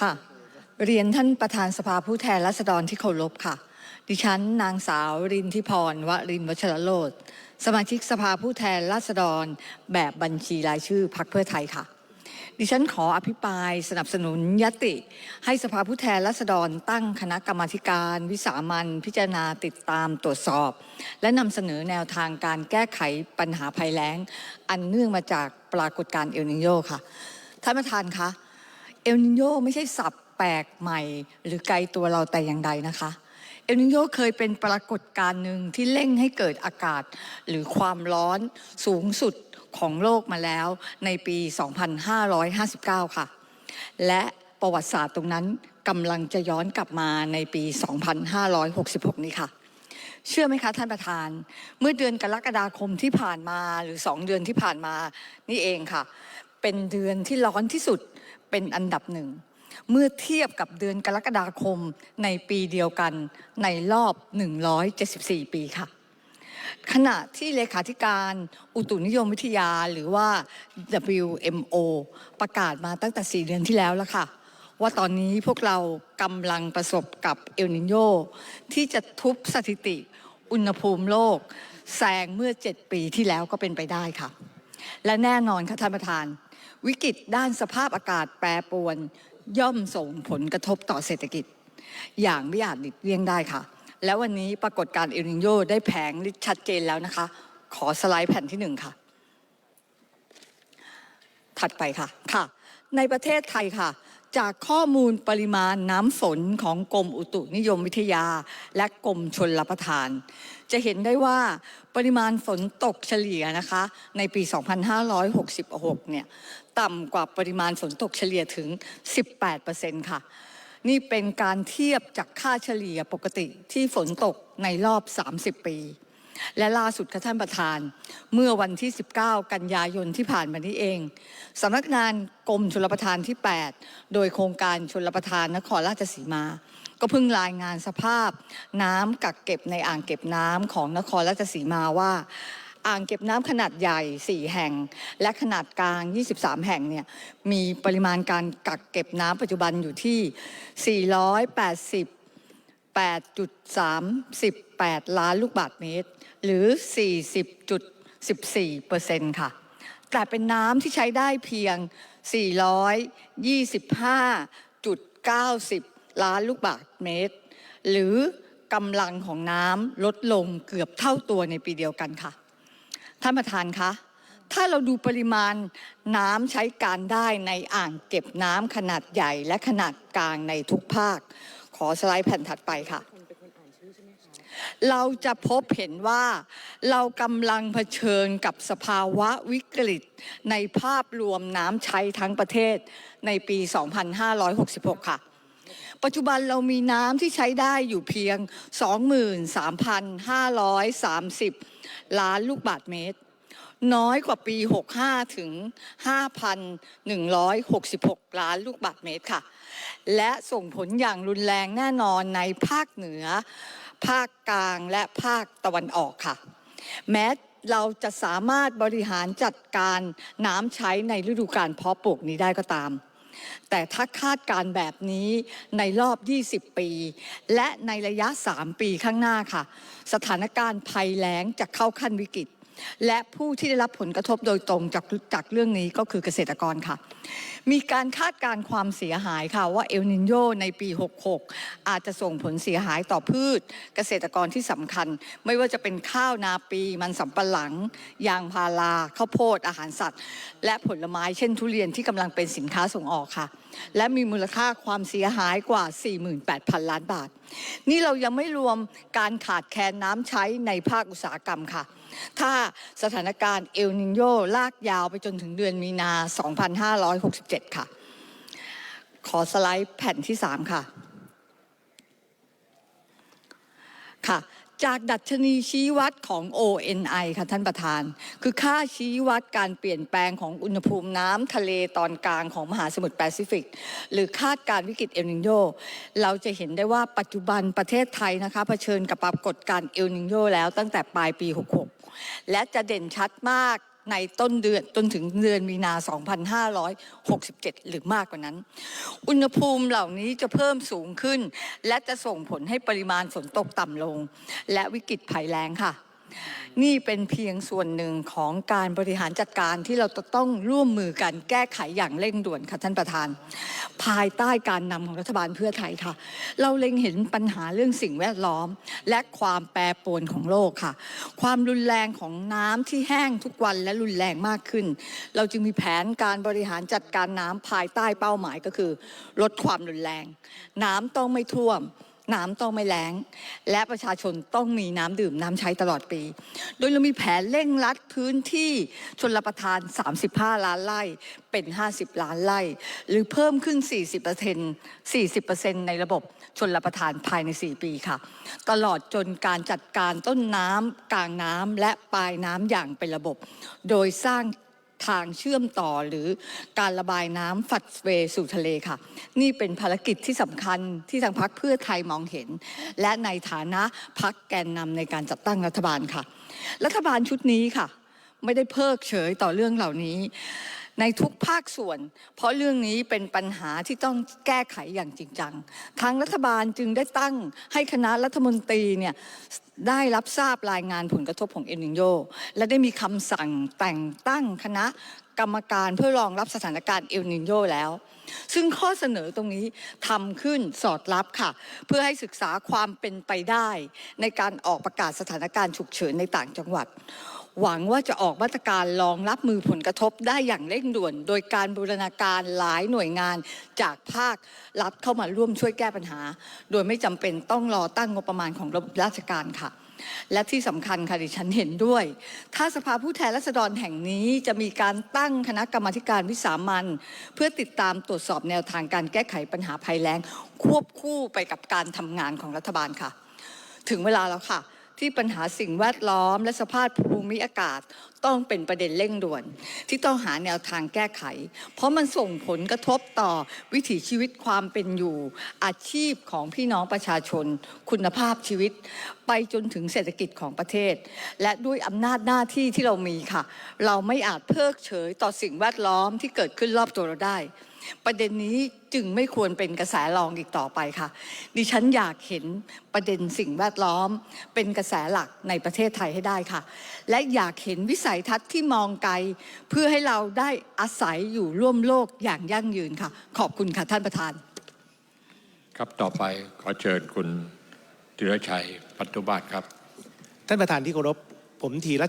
ค่ะ เรียนท่านประธานสภาผู้แทนราษฎรที่เคารพค่ะ ดิฉันนางสาวรินทิพรวรินวัชรโรธสมาชิกสภาผู้แทนราษฎร แบบบัญชีรายชื่อพรรคเพื่อไทยค่ะ ดิฉันขออภิปรายสนับสนุนยติ ให้สภาผู้แทนราษฎรตั้งคณะกรรมาการ วิสามันพิจารณาติดตามตรวจสอบ และนำเสนอแนวทางการแก้ไขปัญหาภัยแล้ง อันเนื่องมาจากปรากฏการณ์เอลนิโยค่ะ ท่านประธานคะ เอลนิโยไม่ใช่ศัพท์แปลกใหม่ หรือไกลตัวเราแต่อย่างใดนะคะ เอลนิโยเคยเป็นปรากฏการณ์หนึ่งที่เร่งให้เกิดอากาศ หรือความร้อนสูงสุดของโลกมาแล้วในปี 2559 ค่ะ และประวัติศาสตร์ตรงนั้นกำลังจะย้อนกลับมาในปี 2566 นี้ค่ะ เชื่อไหมคะท่านประธาน เมื่อเดือนกรกฎาคมที่ผ่านมาหรือ 2 เดือนที่ผ่านมานี่เองค่ะ เป็นเดือนที่ร้อนที่สุดเป็นอันดับหนึ่ง เมื่อเทียบกับเดือนกรกฎาคมในปีเดียวกันในรอบ 174 ปีค่ะ ขณะที่เลขาธิการอุตุนิยมวิทยาหรือว่า WMO ประกาศมาตั้งแต่ 4 เดือนที่แล้วแล้วค่ะ ว่าตอนนี้พวกเรากำลังประสบกับเอลนิโยที่จะทุบสถิติอุณหภูมิโลกแซงเมื่อ 7 ปีที่แล้วก็เป็นไปได้ค่ะ และแน่นอนค่ะท่านประธาน วิกฤตด้านสภาพอากาศแปรปรวน ย่อมส่งผลกระทบต่อเศรษฐกิจ อย่างไม่อาจหลีกเลี่ยงได้ค่ะ แล้ววันนี้ปรากฏการณ์เอลนิโยได้แผงชัดเจนแล้วนะคะ ขอสไลด์แผ่นที่หนึ่งค่ะ ถัดไปค่ะค่ะ ในประเทศไทยค่ะ จากข้อมูลปริมาณน้ำฝนของกรมอุตุนิยมวิทยา และกรมชนรับประทาน จะเห็นได้ว่าปริมาณฝนตกเฉลี่ยนะคะ ในปี 2566 เนี่ยต่ำกว่าปริมาณฝนตกเฉลี่ยถึง 18%ค่ะนี่เป็นการเทียบจากค่าเฉลี่ยปกติที่ฝนตกในรอบ 30 ปี และล่าสุดค่ะท่านประธาน เมื่อวันที่ 19 กันยายนที่ผ่านมานี้เองสำนักงานกรมชลประทานที่ 8 โดยโครงการชลประทานนครราชสีมา ก็เพิ่งรายงานสภาพ น้ำกักเก็บในอ่างเก็บน้ำของนครราชสีมาว่าอ่างเก็บน้ำขนาดใหญ่ 4 แห่ง และขนาดกลาง 23 แห่งเนี่ยมีปริมาณการกักเก็บน้ำปัจจุบันอยู่ที่ 480 8 ล้านลูกบาศก์เมตร หรือ 40.14เปอร์เซ็นต์ค่ะ แต่เป็นน้ำที่ใช้ได้เพียง 425.90 ล้านลูกบาศก์เมตร หรือกำลังของน้ำลดลงเกือบเท่าตัวในปีเดียวกันค่ะ ท่านประธานคะถ้าเราดูปริมาณน้ำใช้การได้ในอ่างเก็บน้ำขนาดใหญ่และขนาดกลางในทุกภาค ขอสไลด์แผ่นถัดไปค่ะ เราจะพบเห็นว่าเรากำลังเผชิญกับสภาวะวิกฤต ในภาพรวมน้ำใช้ทั้งประเทศในปี 2566 ค่ะ ปัจจุบันเรามีน้ำที่ใช้ได้อยู่เพียง 23,530 ล้านลูกบาศก์เมตร น้อยกว่าปี 65 ถึง 5,166 ล้านลูกบาศก์เมตรค่ะ และส่งผลอย่างรุนแรงแน่นอนในภาคเหนือ ภาคกลางและภาคตะวันออกค่ะ แม้เราจะสามารถบริหารจัดการน้ำใช้ในฤดูกาลเพาะปลูกนี้ได้ก็ตาม แต่ถ้าคาดการแบบนี้ในรอบ 20 ปี และในระยะ 3 ปีข้างหน้าค่ะ สถานการณ์ภัยแล้งจะเข้าขั้นวิกฤต และผู้ที่ได้รับผลกระทบโดยตรงจากจากเรื่องนี้ก็คือเกษตรกรค่ะ มีการคาดการณ์ความเสียหายค่ะว่าเอลนินโยในปี 66 อาจจะส่งผลเสียหายต่อพืช เกษตรกรที่สำคัญ ไม่ว่าจะเป็นข้าวนาปี มันสำปะหลัง ยางพาราข้าวโพดอาหารสัตว์ และผลไม้เช่นทุเรียนที่กำลังเป็นสินค้าส่งออกค่ะ และมีมูลค่าความเสียหายกว่า 48,000 ล้านบาท นี่เรายังไม่รวมการขาดแคลนน้ำใช้ในภาคอุตสาหกรรมค่ะ ถ้าสถานการณ์เอลนินโยลากยาวไปจนถึงเดือนมีนา 2567 ค่ะ ขอสไลด์แผ่นที่ 3 ค่ะค่ะ จากดัชนีชี้วัดของ ONI ค่ะท่านประธาน คือค่าชี้วัดการเปลี่ยนแปลงของอุณหภูมิน้ำทะเลตอนกลางของมหาสมุทรแปซิฟิก หรือคาดการวิกฤตเอลนิโยเราจะเห็นได้ว่าปัจจุบันประเทศไทยนะคะเผชิญกับปรากฏการเอลนิโยแล้วตั้งแต่ปลายปี 66 และจะเด่นชัดมาก ในต้นเดือนจนถึงเดือนมีนา 2567 หรือมากกว่านั้น อุณหภูมิเหล่านี้จะเพิ่มสูงขึ้น และจะส่งผลให้ปริมาณฝนตกต่ำลง และวิกฤตภัยแล้งค่ะ นี่เป็นเพียงส่วนหนึ่งของการบริหารจัดการที่เราจะต้องร่วมมือกันแก้ไขอย่างเร่งด่วนค่ะท่านประธาน ภายใต้การนำของรัฐบาลเพื่อไทยค่ะ เราเล็งเห็นปัญหาเรื่องสิ่งแวดล้อม และความแปรปรวนของโลกค่ะ ความรุนแรงของน้ำที่แห้งทุกวันและรุนแรงมากขึ้น เราจึงมีแผนการบริหารจัดการน้ำภายใต้เป้าหมายก็คือ ลดความรุนแรง น้ำต้องไม่ท่วม น้ำต้องไม่แล้ง และประชาชนต้องมีน้ำดื่มน้ำใช้ตลอดปี โดยเรามีแผนเร่งรัดพื้นที่ชนรประทาน 35 ล้านไร่เป็น 50 ล้านไร่ หรือเพิ่มขึ้น 40% 40%ในระบบชนรประทานภายใน 4 ปีค่ะ ตลอดจนการจัดการต้นน้ำกลางน้ำและปลายน้ำอย่างเป็นระบบ โดยสร้าง ทางเชื่อมต่อหรือการระบายน้ำฝัดเวสู่ทะเลค่ะ นี่เป็นภารกิจที่สำคัญที่ทางพักเพื่อไทยมองเห็น และในฐานะพักแกนนำในการจัดตั้งรัฐบาลค่ะ รัฐบาลชุดนี้ค่ะ ไม่ได้เพิกเฉยต่อเรื่องเหล่านี้ ในทุกภาคส่วน เพราะเรื่องนี้เป็นปัญหาที่ต้องแก้ไขอย่างจริงจัง ทางรัฐบาลจึงได้ตั้งให้คณะรัฐมนตรีเนี่ยได้รับทราบรายงานผลกระทบของเอลนิโยและได้มีคำสั่งแต่งตั้งคณะกรรมการเพื่อรองรับสถานการณ์เอลนิโยแล้ว ซึ่งข้อเสนอตรงนี้ทำขึ้นสอดรับค่ะ เพื่อให้ศึกษาความเป็นไปได้ ในการออกประกาศสถานการณ์ฉุกเฉินในต่างจังหวัด หวังว่าจะออกมาตรการรองรับมือผลกระทบได้อย่างเร่งด่วน โดยการบูรณาการหลายหน่วยงานจากภาครัฐเข้ามาร่วมช่วยแก้ปัญหา โดยไม่จำเป็นต้องรอตั้งงบประมาณของระบบราชการค่ะ และที่สำคัญค่ะดิฉันเห็นด้วย ถ้าสภาผู้แทนราษฎรแห่งนี้จะมีการตั้งคณะกรรมาการวิสามันเพื่อติดตามตรวจสอบแนวทางการแก้ไขปัญหาภัยแล้ง ควบคู่ไปกับการทำงานของรัฐบาลค่ะ ถึงเวลาแล้วค่ะ ที่ปัญหาสิ่งแวดล้อม และสภาพภูมิอากาศต้องเป็นประเด็นเร่งด่วน ที่ต้องหาแนวทางแก้ไข เพราะมันส่งผลกระทบต่อวิถีชีวิตความเป็นอยู่ อาชีพของพี่น้องประชาชน คุณภาพชีวิต ไปจนถึงเศรษฐกิจของประเทศ และด้วยอำนาจหน้าที่ที่เรามีค่ะ เราไม่อาจเพิกเฉยต่อสิ่งแวดล้อมที่เกิดขึ้นรอบตัวเราได้ ประเด็นนี้จึงไม่ควรเป็นกระแสรองอีกต่อไปค่ะ ดิฉันอยากเห็นประเด็นสิ่งแวดล้อม เป็นกระแสหลักในประเทศไทยให้ได้ค่ะ และอยากเห็นวิสัยทัศน์ที่มองไกล เพื่อให้เราได้อาศัยอยู่ร่วมโลกอย่างยั่งยืนค่ะ ขอบคุณค่ะท่านประธาน ครับต่อไปขอเชิญคุณธีรชัยปัตตุบาทครับ ท่านประธานที่เคารพผมธีร